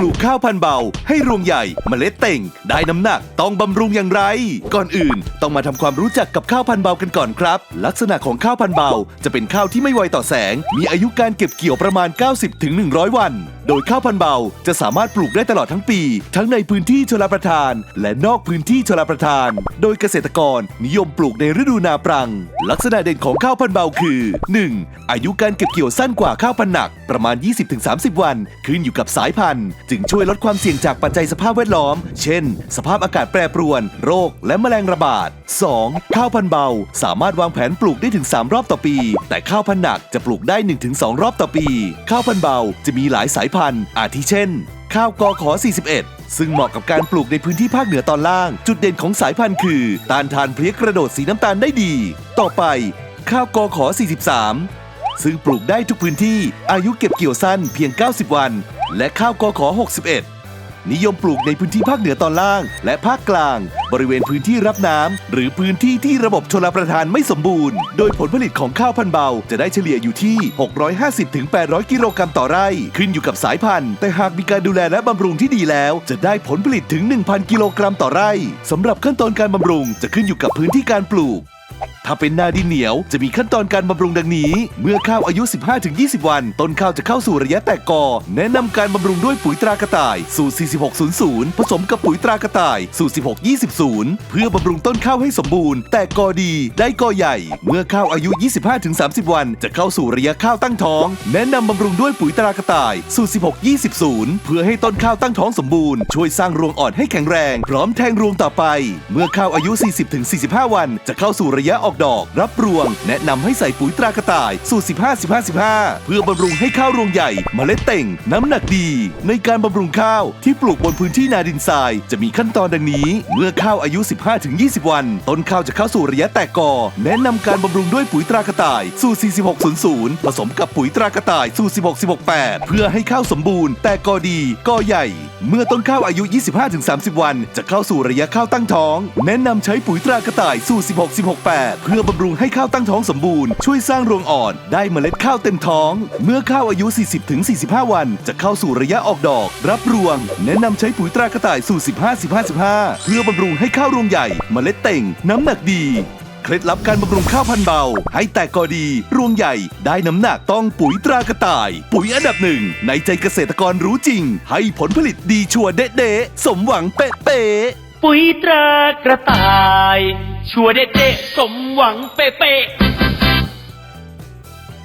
ปลูกข้าวพันธุ์เบา ให้รวงใหญ่เมล็ดเต่ง ได้น้ำหนักต้องบำรุงอย่างไร ก่อนอื่น ต้องมาทำความรู้จักกับข้าวพันธุ์เบากันก่อนครับ ลักษณะของข้าวพันธุ์เบา จะเป็นข้าวที่ไม่ไวต่อแสง มีอายุการเก็บเกี่ยวประมาณ 90ถึง100 วัน โดยข้าวพันธุ์เบาจะสามารถปลูกได้ตลอดทั้งปี ทั้งในพื้นที่ชลประทาน และนอกพื้นที่ชลประทาน โดยเกษตรกรนิยมปลูกในฤดูนาปรัง ลักษณะเด่นของข้าวพันธุ์เบาคือ 1. อายุการเก็บเกี่ยวสั้นกว่าข้าวพันธุ์หนักประมาณ 20-30 วัน ขึ้นอยู่กับสายพันธุ์จึงช่วยลดความเสี่ยงจากปัจจัยสภาพแวดล้อม เช่น สภาพอากาศแปรปรวน โรค และแมลงระบาด 2. ข้าวพันธุ์เบา สามารถวางแผนปลูกได้ถึง 3 รอบต่อปี แต่ข้าวพันธุ์หนักจะปลูกได้ 1-2 รอบต่อปี ข้าวพันธุ์เบาจะมีหลายสายพันธุ์ อาทิเช่น ข้าวกอขอ 41ซึ่งเหมาะกับการปลูกในพื้นที่ภาคเหนือตอนล่าง จุดเด่นของสายพันธุ์คือ ต้านทานเพลี้ยกระโดดสีน้ำตาลได้ดี ต่อไป ข้าวกอขอ 43 ซึ่งปลูกได้ทุกพื้นที่ อายุเก็บเกี่ยวสั้นเพียง 90 วัน และข้าวกอขอ 61 นิยมปลูกในพื้นที่ภาคเหนือตอนล่าง และภาคกลาง บริเวณพื้นที่รับน้ำหรือพื้นที่ที่ระบบชลประทานไม่สมบูรณ์ โดยผลผลิตของข้าวพันธุ์เบาจะได้เฉลี่ยอยู่ที่ 650-800 กิโลกรัมต่อไร่ ขึ้นอยู่กับสายพันธุ์ แต่หากมีการดูแลและบำรุงที่ดีแล้ว จะได้ผลผลิตถึง 1,000 กิโลกรัมต่อไร่สำหรับขั้นตอนการบำรุงจะขึ้นอยู่กับพื้นที่การปลูก ถ้าเป็นนาดินเหนียวจะมีขั้นตอนการบำรุงดังนี้ เมื่อข้าวอายุ 15-20 วัน ต้นข้าวจะเข้าสู่ระยะแตกกอ แนะนำการบำรุงด้วยปุ๋ยตรากระต่าย สูตร 4600 ผสมกับปุ๋ยตรากระต่าย สูตร 1620 เพื่อบำรุงต้นข้าวให้สมบูรณ์ แตกกอดี ได้กอใหญ่ เมื่อข้าวอายุ 25-30 วัน จะเข้าสู่ระยะข้าวตั้งท้อง แนะนำบำรุงด้วยปุ๋ยตรากระต่าย สูตร 1620 เพื่อให้ต้นข้าวตั้งท้องสมบูรณ์ ช่วยสร้างรวงอ่อนให้แข็งแรง พร้อมแทงรวงต่อไป เมื่อข้าวอายุ 40-45 วัน จะเข้าสู่ระยะออกดอกรับรวง แนะนำให้ใส่ปุ๋ยตรากระต่าย สูตร 15-15-15 เพื่อบำรุงให้ข้าวรวงใหญ่เมล็ดเต่ง น้ำหนักดี ในการบำรุงข้าวที่ปลูกบนพื้นที่นาดินทราย จะมีขั้นตอนดังนี้ เมื่อข้าวอายุ 15-20 วัน ต้นข้าวจะเข้าสู่ระยะแตกกอ แนะนำการบำรุงด้วยปุ๋ยตรากระต่าย สูตร 4600 ผสมกับปุ๋ยตรากระต่าย สูตร 16-18 เพื่อให้ข้าวสมบูรณ์ แตกกอดีกอใหญ่ เมื่อต้นข้าวอายุ 25-30 วัน จะเข้าสู่ระยะข้าวตั้งท้อง แนะนำใช้ปุ๋ยตรากระต่ายสูตร 16-18เพื่อบำรุงให้ข้าวตั้งท้องสมบูรณ์ ช่วยสร้างรวงอ่อน ได้เมล็ดข้าวเต็มท้อง เมื่อข้าวอายุ 40-45 วัน จะเข้าสู่ระยะออกดอก รับรวง แนะนำใช้ปุ๋ยตรากระต่ายสูตร 15-15-15 เพื่อบำรุงให้ข้าวรวงใหญ่ เมล็ดเต่ง น้ำหนักดี เคล็ดลับการบำรุงข้าวพันธุ์เบา ให้แตกกอดี รวงใหญ่ได้น้ำหนักต้องปุ๋ยตรากระต่าย ปุ๋ยอันดับหนึ่ง ในใจเกษตรกรรู้จริง ให้ผลผลิตดีชัวร์เด๊ะๆสมหวังเป๊ะๆปุ๋ยตรากระต่าย ชัวร์เด็ดๆสมหวังเป๊ะๆ